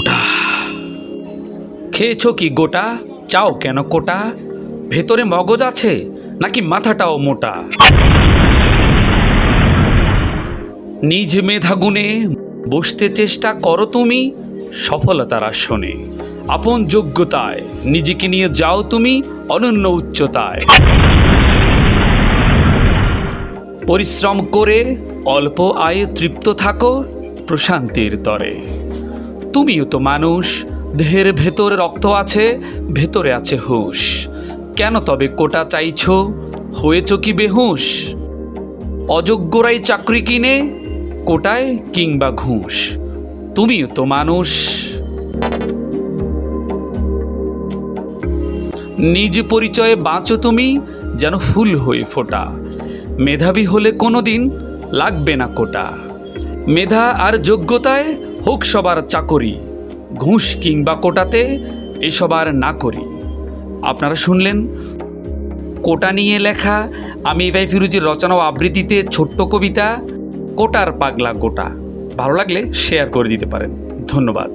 কোটা খেয়েছো কি গোটা? চাও কেন কোটা? ভেতরে মগজ আছে নাকি মাথাটাও মোটা? নিজ মেধাগুণে বসতে চেষ্টা করো তুমি, সফলতার আসনে। আপন যোগ্যতায় নিজেকে নিয়ে যাও তুমি, অনন্য উচ্চতায়। পরিশ্রম করে অল্প আয়ে তৃপ্ত থাকো প্রশান্তির তরে। তুমিও তো মানুষ। দেহের ভেতরে রক্ত আছে, ভেতরে আছে হুঁশ। কেন তবে কোটা চাইছ? হয়েছ কি বেহুশ? অযোগ্যরাই চাকরি কিনে, কোটায় কিংবা ঘুষ। তুমিও তো মানুষ। নিজ পরিচয়ে বাঁচো তুমি, যেন ফুল হয়ে ফোটা। মেধাবী হলে কোনো দিন লাগবে না কোটা। মেধা আর যোগ্যতায় হোক সবার চাকরি, ঘুষ কিংবা কোটাতে এসব আর না করি। আপনারা শুনলেন কোটা নিয়ে লেখা আমি ভাই ফিরুজির রচনা ও আবৃত্তিতে ছোট্ট কবিতা, কোটার পাগলা কোটা ভালো লাগলে শেয়ার করে দিতে পারেন। ধন্যবাদ।